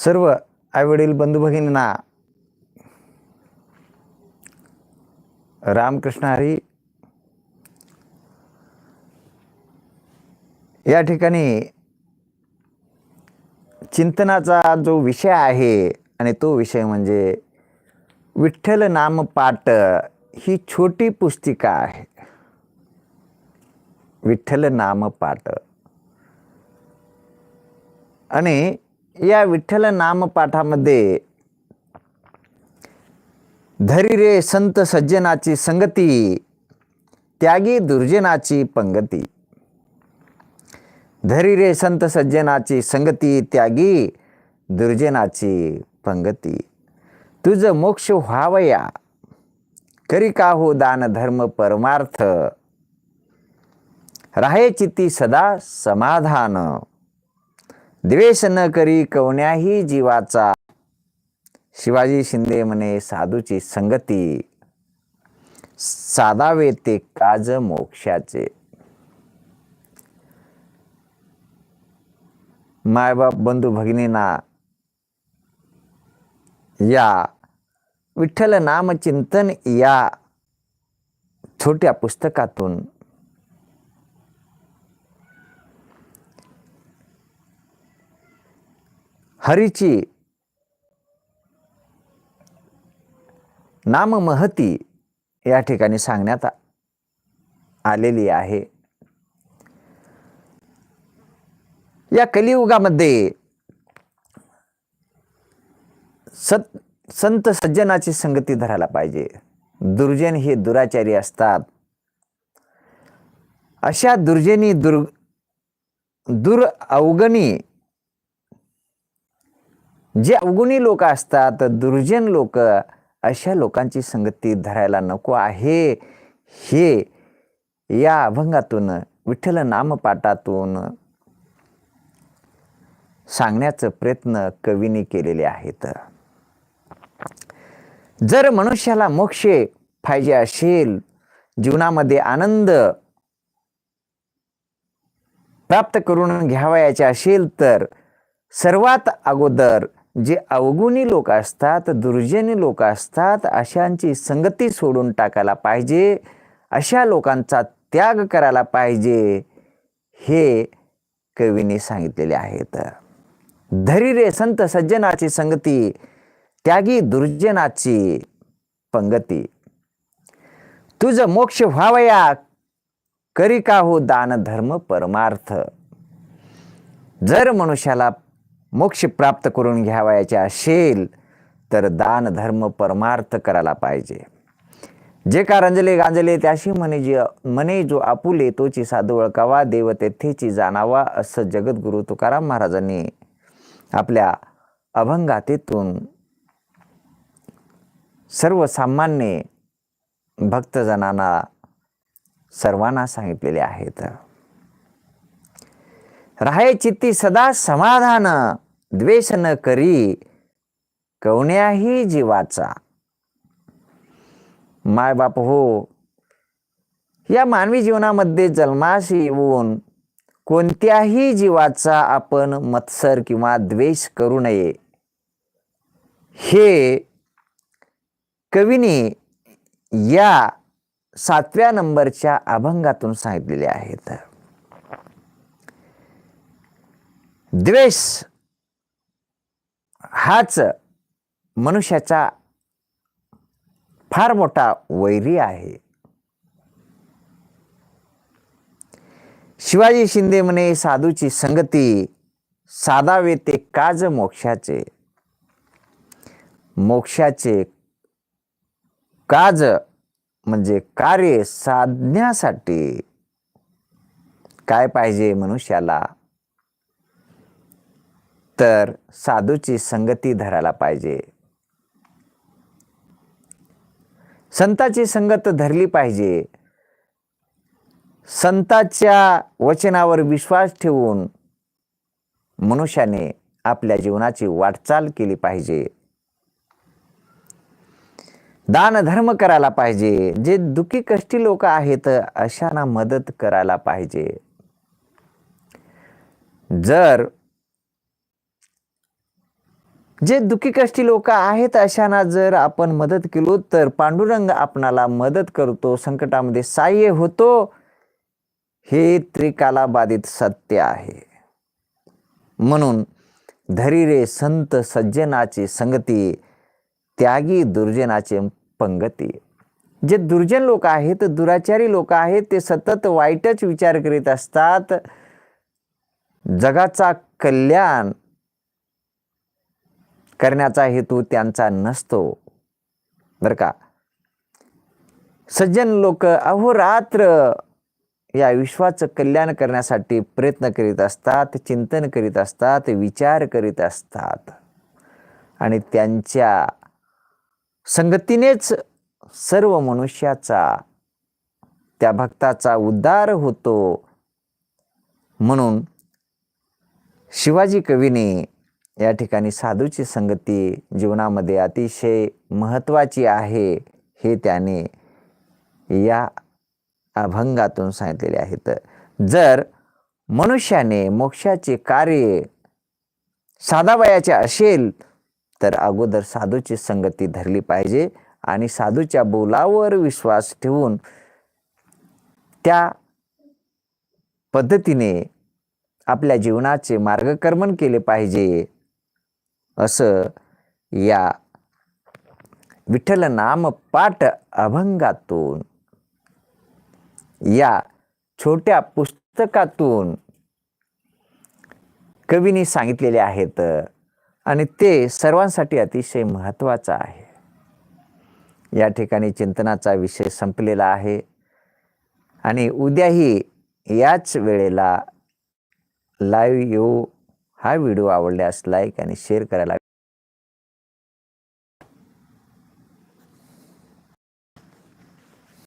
सर्व आईवडील बंधू भगिनींना रामकृष्ण हरी या ठिकाणी चिंतनाचा जो विषय आहे आणि तो विषय म्हणजे विठ्ठल नाम पाठ ही छोटी पुस्तिका आहे. विठ्ठल नाम पाठ आणि या विठ्ठल नामपाठामध्ये धरी रे संत सज्जनाची संगती त्यागी दुर्जनाची पंगती. धरी रे संत सज्जनाची संगती त्यागी दुर्जनाची पंगती. तुझ मोक्ष व्हावया करी का हो दान धर्म परमार्थ? राहे चित्ती सदा समाधान. द्वेष न करी कवण्याही जीवाचा. शिवाजी शिंदे म्हणे साधूची संगती. साधावे ते काज मोक्षाचे. मायबाप बंधू भगिनींना या विठ्ठल नामचिंतन या छोट्या पुस्तकातून हरीची नाम महती या ठिकाणी सांगण्यात आलेली आहे. या कलियुगामध्ये सत संत सज्जनाची संगती धरायला पाहिजे. दुर्जन हे दुराचारी असतात. अशा दुर्जनी दुर् दुर अवगणी जे अवगुणी लोक असतात दुर्जन लोक अशा लोकांची संगती धरायला नको आहे. हे या अभंगातून विठ्ठल नामपाठातून सांगण्याचा प्रयत्न कवीने केलेले आहेत. जर मनुष्याला मोक्ष पाहिजे असेल जीवनामध्ये आनंद प्राप्त करून घ्यावयाचे असेल तर सर्वात अगोदर जे अवगुणी लोक असतात दुर्जनी लोक असतात अशांची संगती सोडून टाकायला पाहिजे अशा लोकांचा त्याग करायला पाहिजे हे कवीने सांगितलेले आहेत. धरी रे संत सज्जनाची संगती त्यागी दुर्जनाची पंगती. तुझ मोक्ष व्हावया करी का हो दान धर्म परमार्थ? जर मनुष्याला मोक्ष प्राप्त करून घ्यावयाचे असेल तर दान धर्म परमार्थ करायला पाहिजे. जे का रंजले गांजले त्याशी म्हणे जी म्हणे जो आपुले तोची साधू ओळखावा देव तेथेची जाणावा असं जगद्गुरु तुकाराम महाराजांनी आपल्या अभंगातीतून सर्वसामान्य भक्तजनांना सर्वांना सांगितलेले आहेत. राहे चित्ती सदा समाधान. द्वेष न करी कवण्याही जीवाचा. माय बाप हो या मानवी जीवनामध्ये जन्मास येऊन कोणत्याही जीवाचा आपण मत्सर किंवा द्वेष करू नये. हे कवीने या सातव्या नंबरच्या अभंगातून सांगितलेले आहेत. द्वेष हाच मनुष्याचा फार मोठा वैरी आहे. शिवाजी शिंदे म्हणे साधूची संगती साधावे ते काज मोक्षाचे. मोक्षाचे काज म्हणजे कार्य साधण्यासाठी. काय पाहिजे मनुष्याला? तर साधूची संगती धरायला पाहिजे. संताची संगत धरली पाहिजे. संताच्या वचनावर विश्वास ठेवून मनुष्याने आपल्या जीवनाची वाटचाल केली पाहिजे. दान धर्म करायला पाहिजे. जे दुखी कष्टी लोक आहेत अशांना मदत करायला पाहिजे. जर जे दुःखी कष्टी लोक आहेत अशांना जर आपण मदत केलो तर पांडुरंग आपणाला मदत करतो. संकटामध्ये साह्य होतो. हे त्रिकालाबाधित सत्य आहे. म्हणून धरी रे संत सज्जनाची संगती त्यागी दुर्जनाचे पंगती. जे दुर्जन लोक आहेत दुराचारी लोक आहेत ते सतत वाईटच विचार करीत असतात. जगाचा कल्याण करण्याचा हेतू त्यांचा नसतो. बर का? सज्जन लोक अहोरात्र या विश्वाचं कल्याण करण्यासाठी प्रयत्न करीत असतात चिंतन करीत असतात विचार करीत असतात. आणि त्यांच्या संगतीनेच सर्व मनुष्याचा त्या भक्ताचा उद्धार होतो. म्हणून शिवाजी कवीने या ठिकाणी साधूची संगती जीवनामध्ये अतिशय महत्त्वाची आहे हे त्याने या अभंगातून सांगितलेले आहेत जर मनुष्याने मोक्षाचे कार्य साधावयाचे असेल तर अगोदर साधूची संगती धरली पाहिजे आणि साधूच्या बोलावर विश्वास ठेवून त्या पद्धतीने आपल्या जीवनाचे मार्गक्रमण केले पाहिजे. असं या विठ्ठल नाम पाठ अभंगातून या छोट्या पुस्तकातून कवीने सांगितलेले आहेत आणि ते सर्वांसाठी अतिशय महत्त्वाचं आहे. या ठिकाणी चिंतनाचा विषय संपलेला आहे आणि उद्याही याच वेळेला लाईव्ह येऊ हा व्हिडिओ आवडल्यास लाईक आणि शेअर करायला